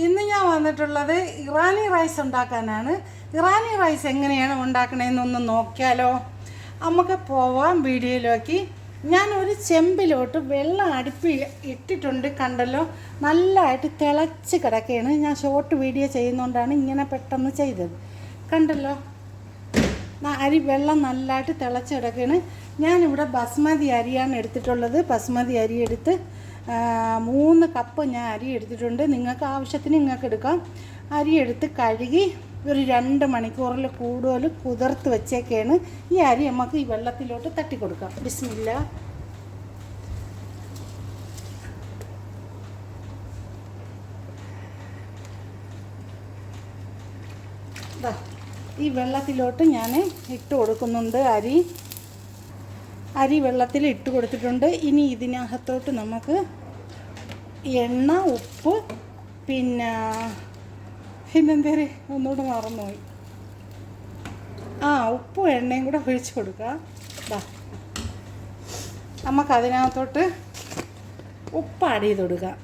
ഇന്ന് ഞാൻ വന്നിട്ടുള്ളത് ഇറാനി റൈസ് ഉണ്ടാക്കാനാണ്. ഇറാനി റൈസ് എങ്ങനെയാണ് ഉണ്ടാക്കണതെന്നൊന്ന് നോക്കിയാലോ. നമുക്ക് പോവാം വീഡിയോയിലേക്ക്. ഞാൻ ഒരു ചെമ്പിലോട്ട് വെള്ളം അടുപ്പി ഇട്ടിട്ടുണ്ട് കണ്ടല്ലോ. നല്ലതായിട്ട് തിളച്ച് കിടക്കുകയാണ് ഞാൻ ഷോർട്ട് വീഡിയോ ചെയ്യുന്നതുകൊണ്ടാണ് ഇങ്ങനെ പെട്ടെന്ന് ചെയ്തത്. കണ്ടല്ലോ? അരി വെള്ളം നല്ലതായിട്ട് തിളച്ച് കിടക്കുകയാണ് ഞാനിവിടെ ബസ്മതി അരിയാണ് എടുത്തിട്ടുള്ളത്. ബസ്മതി അരി എടുത്ത് മൂന്ന് കപ്പ് ഞാൻ അരി എടുത്തിട്ടുണ്ട്. നിങ്ങൾക്ക് ആവശ്യത്തിന് നിങ്ങൾക്ക് എടുക്കാം. അരി എടുത്ത് കഴുകി ഒരു രണ്ട് മണിക്കൂറിൽ കൂടുതൽ കുതിർത്ത് വെച്ചേക്കാണ്. ഈ അരി നമുക്ക് ഈ വെള്ളത്തിലോട്ട് തട്ടി കൊടുക്കാം ബിസ്മില്ല ഈ വെള്ളത്തിലോട്ട് ഞാൻ ഇട്ട് കൊടുക്കുന്നുണ്ട് അരി. അരി വെള്ളത്തിൽ ഇട്ട് കൊടുത്തിട്ടുണ്ട്. ഇനി ഇതിനകത്തോട്ട് നമുക്ക് എണ്ണ ഉപ്പ് പിന്നെ പിന്നെന്തേര് ഒന്നുകൂടെ മറന്നുപോയി. ആ ഉപ്പും എണ്ണയും കൂടെ ഒഴിച്ച് കൊടുക്കുക. ദാ. നമുക്കതിനകത്തോട്ട് ഉപ്പ് ആഡ് ചെയ്ത് കൊടുക്കാം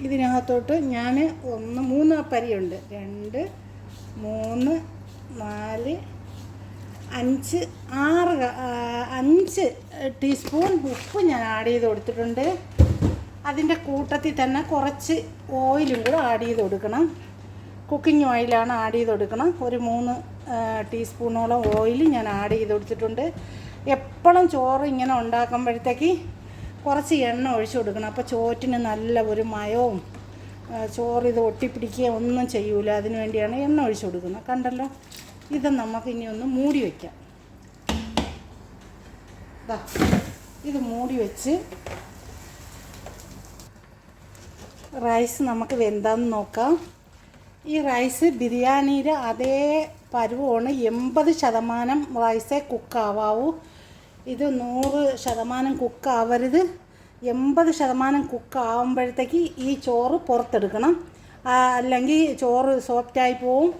ഇതിനകത്തോട്ട് ഞാൻ ഒന്ന് മൂന്ന് അപ്പരിയുണ്ട്. രണ്ട് മൂന്ന് നാല് അഞ്ച് ആറ് അഞ്ച് ടീസ്പൂൺ ഉപ്പ് ഞാൻ ആഡ് ചെയ്ത് കൊടുത്തിട്ടുണ്ട്. അതിന്റെ കൂട്ടത്തിൽ തന്നെ കുറച്ച് ഓയിലും കൂടെ ആഡ് ചെയ്ത് കൊടുക്കണം. കുക്കിംഗ് ഓയിലാണ് ആഡ് ചെയ്ത് കൊടുക്കണം. ഒരു മൂന്ന് ടീസ്പൂണോളം ഓയിൽ ഞാൻ ആഡ് ചെയ്ത് കൊടുത്തിട്ടുണ്ട്. എപ്പോഴും ചോറ് ഇങ്ങനെ ഉണ്ടാക്കുമ്പോഴത്തേക്ക് കുറച്ച് എണ്ണ ഒഴിച്ചു കൊടുക്കണം. അപ്പോൾ ചോറ്റിന് നല്ല ഒരു മയവും ചോറ് ഇത് ഒട്ടിപ്പിടിക്കുകയോ ഒന്നും ചെയ്യൂല. അതിന് വേണ്ടിയാണ് എണ്ണ ഒഴിച്ചു കൊടുക്കുന്നത്. കണ്ടല്ലോ? ഇത് നമുക്ക് ഇനി ഒന്ന് മൂടി വയ്ക്കാം ഇത് മൂടി വെച്ച് റൈസ് നമുക്ക് വെന്താന്ന് നോക്കാം. ഈ റൈസ് ബിരിയാണിയുടെ അതേ പരുവമാണ് എൺപത് ശതമാനം റൈസേ കുക്കാവാവൂ ഇത് നൂറ് ശതമാനം കുക്കാവരുത് എൺപത് ശതമാനം കുക്കാവുമ്പോഴത്തേക്ക് ഈ ചോറ് പുറത്തെടുക്കണം. അല്ലെങ്കിൽ ചോറ് സോഫ്റ്റായി പോവും.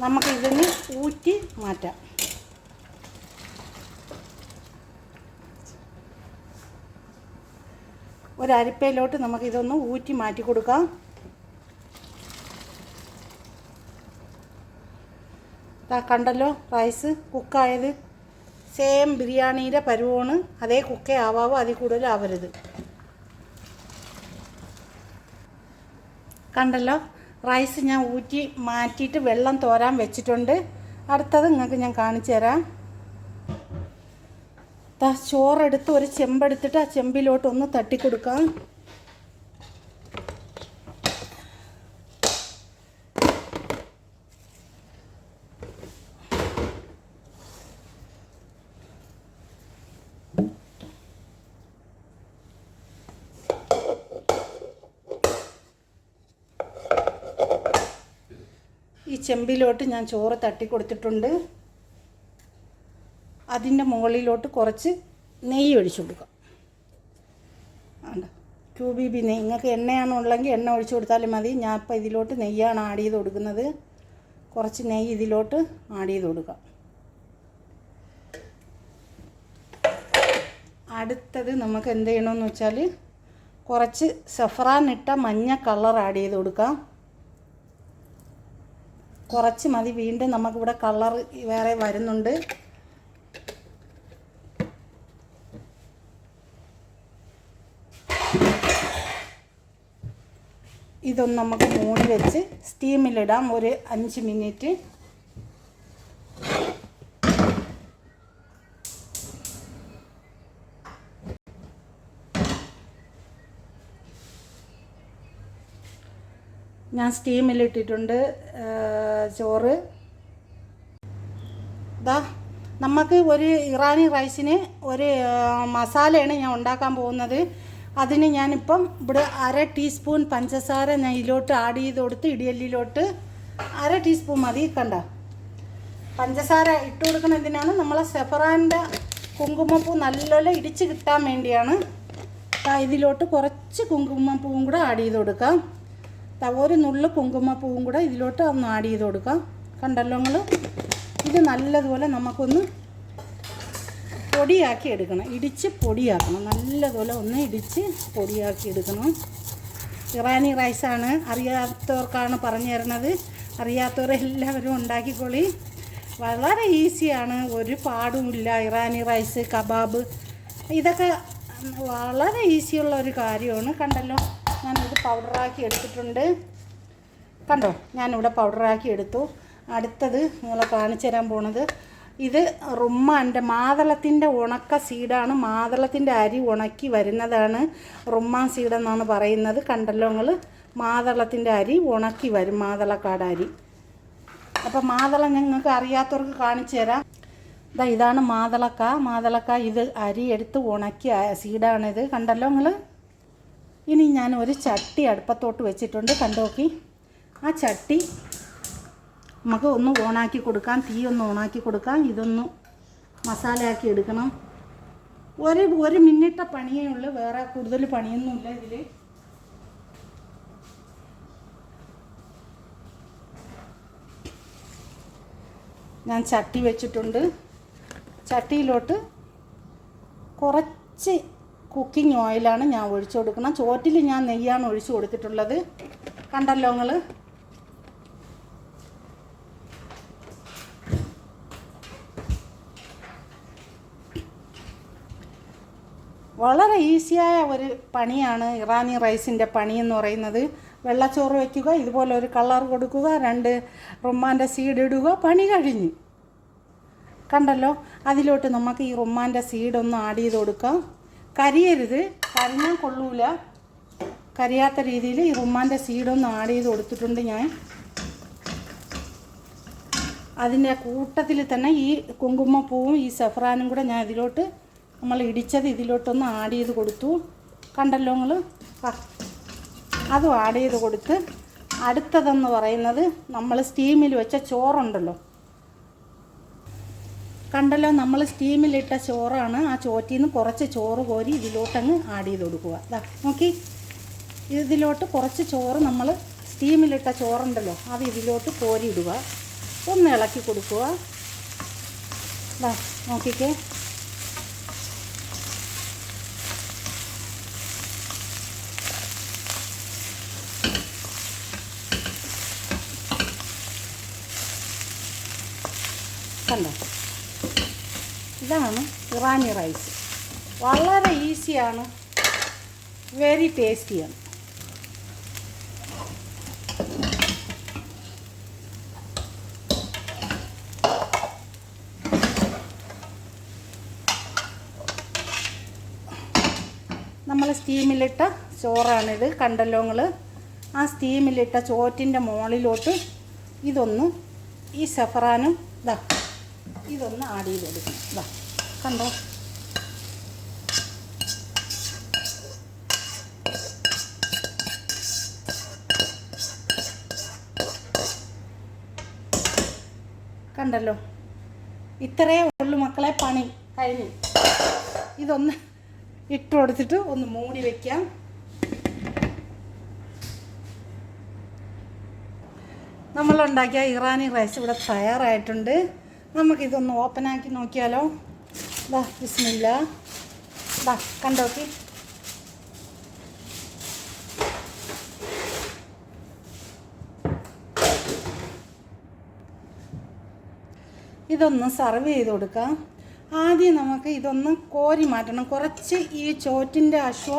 നമുക്കിതിന് ഊറ്റി മാറ്റാം. ഒരരിപ്പയിലോട്ട് നമുക്ക് ഇതൊന്ന് ഊറ്റി മാറ്റി കൊടുക്കാം. കണ്ടല്ലോ റൈസ് കുക്കായത് സെയിം ബിരിയാണിയുടെ പരുവമാണ്. അതേ കുക്കേ ആവാവോ അതിൽ കൂടുതലാവരുത് കണ്ടല്ലോ റൈസ് ഞാൻ ഊറ്റി മാറ്റിയിട്ട് വെള്ളം തോരാൻ വെച്ചിട്ടുണ്ട്. അടുത്തത് നിങ്ങൾക്ക് ഞാൻ കാണിച്ചു തരാം. ചോറെടുത്ത് ഒരു ചെമ്പെടുത്തിട്ട് ആ ചെമ്പിലോട്ട് ഒന്ന് തട്ടിക്കൊടുക്കാം. ഈ ചെമ്പിലോട്ട് ഞാൻ ചോറ് തട്ടി കൊടുത്തിട്ടുണ്ട്. അതിന്റെ മുകളിലോട്ട് കുറച്ച് നെയ്യ് ഒഴിച്ചു കൊടുക്കാം. ടു ബി ബി നെയ്യ്. നിങ്ങൾക്ക് എണ്ണയാണുള്ളെങ്കിൽ എണ്ണ ഒഴിച്ചു കൊടുത്താലും മതി. ഞാൻ ഇപ്പോൾ ഇതിലോട്ട് നെയ്യാണ് ആഡ് ചെയ്ത് കൊടുക്കുന്നത്. കുറച്ച് നെയ്യ് ഇതിലോട്ട് ആഡ് ചെയ്ത് കൊടുക്കാം. അടുത്തത് നമുക്ക് എന്ത് ചെയ്യണമെന്ന് വെച്ചാൽ കുറച്ച് സഫ്രാൻ ഇട്ട മഞ്ഞ കളർ ആഡ് ചെയ്ത് കൊടുക്കാം. കുറച്ച് മതി. വീണ്ടും നമുക്കിവിടെ കളർ വേറെ വരുന്നുണ്ട്. ഇതൊന്ന് നമുക്ക് മൂടി വെച്ച് സ്റ്റീമിലിടാം ഒരു അഞ്ച് മിനിറ്റ് ഞാൻ സ്റ്റീമിലിട്ടിട്ടുണ്ട് ചോറ്. ദാ നമുക്ക് ഒരു ഇറാനി റൈസിന് ഒരു മസാലയാണ് ഞാൻ ഉണ്ടാക്കാൻ പോകുന്നത്. അതിന് ഞാനിപ്പം ഇവിടെ അര ടീസ്പൂൺ പഞ്ചസാര ഞാൻ ഇതിലോട്ട് ആഡ് ചെയ്ത് കൊടുത്ത് ഇടിയല്ലിലോട്ട് അര ടീസ്പൂൺ മതി കണ്ട. പഞ്ചസാര ഇട്ട് കൊടുക്കുന്ന എന്തിനാണ്? നമ്മളെ സെഫറാന്റെ കുങ്കുമപ്പൂ നല്ലപോലെ ഇടിച്ച് കിട്ടാൻ വേണ്ടിയാണ്. ഇതിലോട്ട് കുറച്ച് കുങ്കുമപ്പൂവും കൂടെ ആഡ് ചെയ്ത് കൊടുക്കാം. ദാ ഒരു നുള്ളു കുങ്കുമപ്പൂവും കൂടെ ഇതിലോട്ട് ഒന്ന് ആഡ് ചെയ്ത് കൊടുക്കാം. കണ്ടല്ലോ നിങ്ങൾ ഇത് നല്ലതുപോലെ നമുക്കൊന്ന് പൊടിയാക്കി എടുക്കണം. ഇടിച്ച് പൊടിയാക്കണം. നല്ലതുപോലെ ഒന്ന് ഇടിച്ച് പൊടിയാക്കി എടുക്കണം. ഇറാനി റൈസാണ് അറിയാത്തവർക്കാണ് പറഞ്ഞു തരുന്നത്. അറിയാത്തവരെല്ലാവരും ഉണ്ടാക്കിക്കൊള്ളി വളരെ ഈസിയാണ് ഒരു പാടുമില്ല ഇറാനി റൈസ് കബാബ്. ഇതൊക്കെ വളരെ ഈസിയുള്ള ഒരു കാര്യമാണ്. കണ്ടല്ലോ? ഞാനിത് പൗഡറാക്കി എടുത്തിട്ടുണ്ട്. കണ്ടോ ഞാനിവിടെ പൗഡറാക്കി എടുത്തു. അടുത്തത് നിങ്ങളെ കാണിച്ചു തരാൻ പോണത്. ഇത് റുമ്മാന്റെ മാതളത്തിന്റെ ഉണക്ക സീഡാണ്. മാതളത്തിന്റെ അരി ഉണക്കി വരുന്നതാണ് റുമ്മാൻ സീഡെന്നാണ് പറയുന്നത്. കണ്ടല്ലോ നിങ്ങൾ മാതളത്തിന്റെ അരി ഉണക്കി വരും മാതളക്കാട് അരി. അപ്പം മാതളം ഞങ്ങൾക്ക് അറിയാത്തവർക്ക് കാണിച്ചു തരാം. ഇതാ ഇതാണ് മാതളക്ക. മാതളക്ക ഇത് അരി എടുത്ത് ഉണക്കിയ സീഡാണിത്. കണ്ടല്ലോ നിങ്ങൾ? ഇനി ഞാൻ ഒരു ചട്ടി അടുപ്പത്തോട്ട് വെച്ചിട്ടുണ്ട്. കണ്ടോക്കി ആ ചട്ടി നമുക്ക് ഒന്ന് ഓണാക്കി കൊടുക്കാം. തീ ഒന്ന് ഓണാക്കി കൊടുക്കാം. ഇതൊന്ന് മസാലയാക്കി എടുക്കണം. ഒരു ഒരു മിനിറ്റ പണിയേ ഉള്ളൂ. വേറെ കൂടുതൽ പണിയൊന്നുമില്ല ഇതിൽ ഞാൻ ചട്ടി വെച്ചിട്ടുണ്ട്. ചട്ടിയിലോട്ട് കുറച്ച് കുക്കിംഗ് ഓയിലാണ് ഞാൻ ഒഴിച്ചു കൊടുക്കണം ചോറ്റിൽ ഞാൻ നെയ്യാണ് ഒഴിച്ചു കൊടുത്തിട്ടുള്ളത്. കണ്ടല്ലോ നിങ്ങൾ വളരെ ഈസിയായ ഒരു പണിയാണ് ഇറാനി റൈസിന്റെ പണി എന്ന് പറയുന്നത്. വെള്ളച്ചോറ് വയ്ക്കുക ഇതുപോലെ ഒരു കളർ കൊടുക്കുക രണ്ട് റുമ്മാന്റെ സീഡ് ഇടുക പണി കഴിഞ്ഞു. കണ്ടല്ലോ? അതിലോട്ട് നമുക്ക് ഈ റുമ്മാന്റെ സീഡ് ഒന്ന് ആഡ് ചെയ്ത് കൊടുക്കാം. കരിയരുത്. കരിഞ്ഞാൽ കൊള്ളൂല. കരിയാത്ത രീതിയിൽ ഈ റുമ്മാന്റെ സീഡൊന്ന് ആഡ് ചെയ്ത് കൊടുത്തിട്ടുണ്ട് ഞാൻ. അതിന്റെ കൂട്ടത്തിൽ തന്നെ ഈ കുങ്കുമപ്പൂവും ഈ സഫ്രാനും കൂടെ ഞാൻ ഇതിലോട്ട് നമ്മൾ ഇടിച്ചത് ഇതിലോട്ടൊന്ന് ആഡ് ചെയ്ത് കൊടുത്തു. കണ്ടല്ലോ നിങ്ങൾ അതും ആഡ് ചെയ്ത് കൊടുത്ത് അടുത്തതെന്ന് പറയുന്നത് നമ്മൾ സ്റ്റീമിൽ വെച്ച ചോറുണ്ടല്ലോ. കണ്ടല്ലോ നമ്മൾ സ്റ്റീമിലിട്ട ചോറാണ്. ആ ചോറ്റിൽ നിന്ന് കുറച്ച് ചോറ് കോരി ഇതിലോട്ടങ്ങ് ആഡ് ചെയ്ത് കൊടുക്കുക. ഇതാ നോക്കി. ഇതിലോട്ട് കുറച്ച് ചോറ് നമ്മൾ സ്റ്റീമിലിട്ട ചോറുണ്ടല്ലോ അത് ഇതിലോട്ട് കോരി ഇടുക. ഒന്ന് ഇളക്കി കൊടുക്കുക. ഇതാ നോക്കിക്കേ. കണ്ടോ? ഇതാണ് ഇറാനി റൈസ്. വളരെ ഈസിയാണ്. വെരി ടേസ്റ്റിയാണ്. നമ്മൾ സ്റ്റീമിലിട്ട ചോറാണിത്. കണ്ടല്ലോ നിങ്ങൾ ആ സ്റ്റീമിലിട്ട ചോറ്റിന്റെ മുകളിലോട്ട് ഇതൊന്ന് ഈ സഫറാനും ഇതാ ഇതൊന്ന് ആഡ് ചെയ്ത് ഇതാ കണ്ടോ? കണ്ടല്ലോ. ഇത്രയേ ഉള്ളു മക്കളെ പണി കഴിഞ്ഞു. ഇതൊന്ന് ഇട്ട് കൊടുത്തിട്ട് ഒന്ന് മൂടി വെക്കാം. നമ്മളുണ്ടാക്കിയ ഇറാനി റൈസ് ഇവിടെ തയ്യാറായിട്ടുണ്ട്. നമുക്കിതൊന്ന് ഓപ്പൺ ആക്കി നോക്കിയാലോ? ദാ ബിസ്മില്ല. ദാ കണ്ടോക്കി ഇതൊന്ന് സർവ് ചെയ്ത് കൊടുക്കാം. ആദ്യം നമുക്ക് ഇതൊന്ന് കോരി മാറ്റണം. കുറച്ച് ഈ ചോറ്റിന്റെ അശ്വ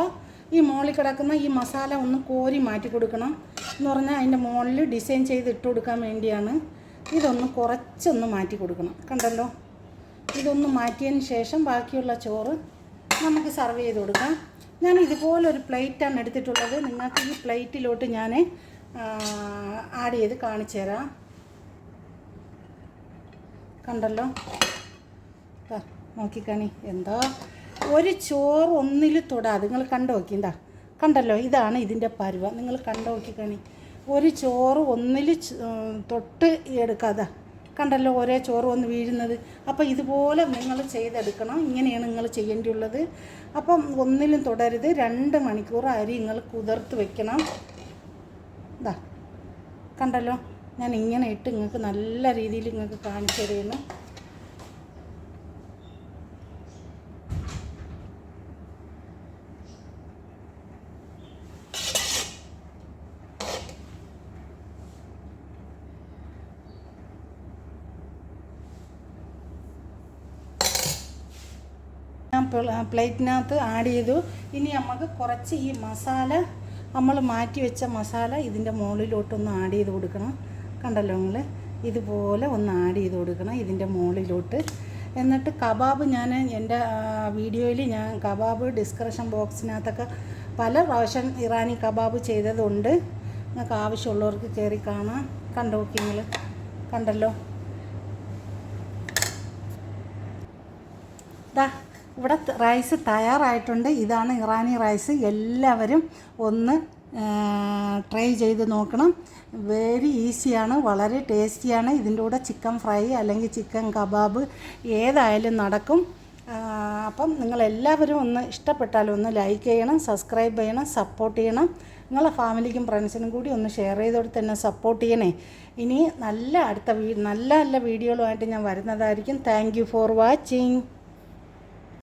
ഈ മുകളിൽ കിടക്കുന്ന ഈ മസാല ഒന്ന് കോരി മാറ്റി കൊടുക്കണം. എന്ന് പറഞ്ഞാൽ അതിന്റെ മുകളിൽ ഡിസൈൻ ചെയ്ത് ഇട്ട് കൊടുക്കാൻ വേണ്ടിയാണ്. ഇതൊന്ന് കുറച്ചൊന്ന് മാറ്റി കൊടുക്കണം. കണ്ടല്ലോ? ഇതൊന്ന് മാറ്റിയതിന് ശേഷം ബാക്കിയുള്ള ചോറ് നമുക്ക് സർവ് ചെയ്ത് കൊടുക്കാം. ഞാൻ ഇതുപോലൊരു പ്ലേറ്റാണ് എടുത്തിട്ടുള്ളത്. നിങ്ങൾക്ക് ഈ പ്ലേറ്റിലോട്ട് ഞാൻ ആഡ് ചെയ്ത് കാണിച്ചു തരാം. കണ്ടല്ലോ? നോക്കിക്കണി. എന്താ? ഒരു ചോറ് ഒന്നിൽ തൊടാതെ. നിങ്ങൾ കണ്ടു എന്താ കണ്ടല്ലോ? ഇതാണ് ഇതിന്റെ പരുവ. നിങ്ങൾ കണ്ടു നോക്കിക്കണി. ഒരു ചോറ് ഒന്നിൽ തൊട്ട് എടുക്കാതെ. കണ്ടല്ലോ ഒരേ ചോറ് വന്ന് വീഴുന്നത്. അപ്പോൾ ഇതുപോലെ നിങ്ങൾ ചെയ്തെടുക്കണം. ഇങ്ങനെയാണ് നിങ്ങൾ ചെയ്യേണ്ടി ഉള്ളത് അപ്പം ഒന്നിലും തുടരുത്. രണ്ട് മണിക്കൂർ അരി നിങ്ങൾ കുതിർത്ത് വെക്കണം. ഇതാ കണ്ടല്ലോ? ഞാൻ ഇങ്ങനെ ഇട്ട് നിങ്ങൾക്ക് നല്ല രീതിയിൽ നിങ്ങൾക്ക് കാണിച്ചു തരുന്നു. പ്ലേറ്റിനകത്ത് ആഡ് ചെയ്തു. ഇനി നമുക്ക് കുറച്ച് ഈ മസാല നമ്മൾ മാറ്റി വെച്ച മസാല ഇതിന്റെ മുകളിലോട്ടൊന്ന് ആഡ് ചെയ്ത് കൊടുക്കണം. കണ്ടല്ലോ നിങ്ങൾ ഇതുപോലെ ഒന്ന് ആഡ് ചെയ്ത് കൊടുക്കണം ഇതിന്റെ മുകളിലോട്ട്. എന്നിട്ട് കബാബ് ഞാൻ എന്റെ വീഡിയോയിൽ ഞാൻ കബാബ് ഡിസ്ക്രിപ്ഷൻ ബോക്സിനകത്തൊക്കെ പല പ്രാവശ്യം ഇറാനി കബാബ് ചെയ്തതുണ്ട്. നിങ്ങൾക്ക് ആവശ്യമുള്ളവർക്ക് കയറി കാണാം. കണ്ടു നിങ്ങൾ കണ്ടല്ലോ? ദാ ഇവിടെ റൈസ് തയ്യാറായിട്ടുണ്ട്. ഇതാണ് ഇറാനി റൈസ് എല്ലാവരും ഒന്ന് ട്രൈ ചെയ്ത് നോക്കണം. വെരി ഈസിയാണ് വളരെ ടേസ്റ്റിയാണ് ഇതിന്റെ കൂടെ ചിക്കൻ ഫ്രൈ അല്ലെങ്കിൽ ചിക്കൻ കബാബ് ഏതായാലും നടക്കും. അപ്പം നിങ്ങളെല്ലാവരും ഒന്ന് ഇഷ്ടപ്പെട്ടാലും ഒന്ന് ലൈക്ക് ചെയ്യണം സബ്സ്ക്രൈബ് ചെയ്യണം സപ്പോർട്ട് ചെയ്യണം. നിങ്ങളുടെ ഫാമിലിക്കും ഫ്രണ്ട്സിനും കൂടി ഒന്ന് ഷെയർ ചെയ്തോടുത്ത് തന്നെ സപ്പോർട്ട് ചെയ്യണേ. ഇനി നല്ല അടുത്ത വീ നല്ല നല്ല വീഡിയോകളുമായിട്ട് ഞാൻ വരുന്നതായിരിക്കും. Thank for watching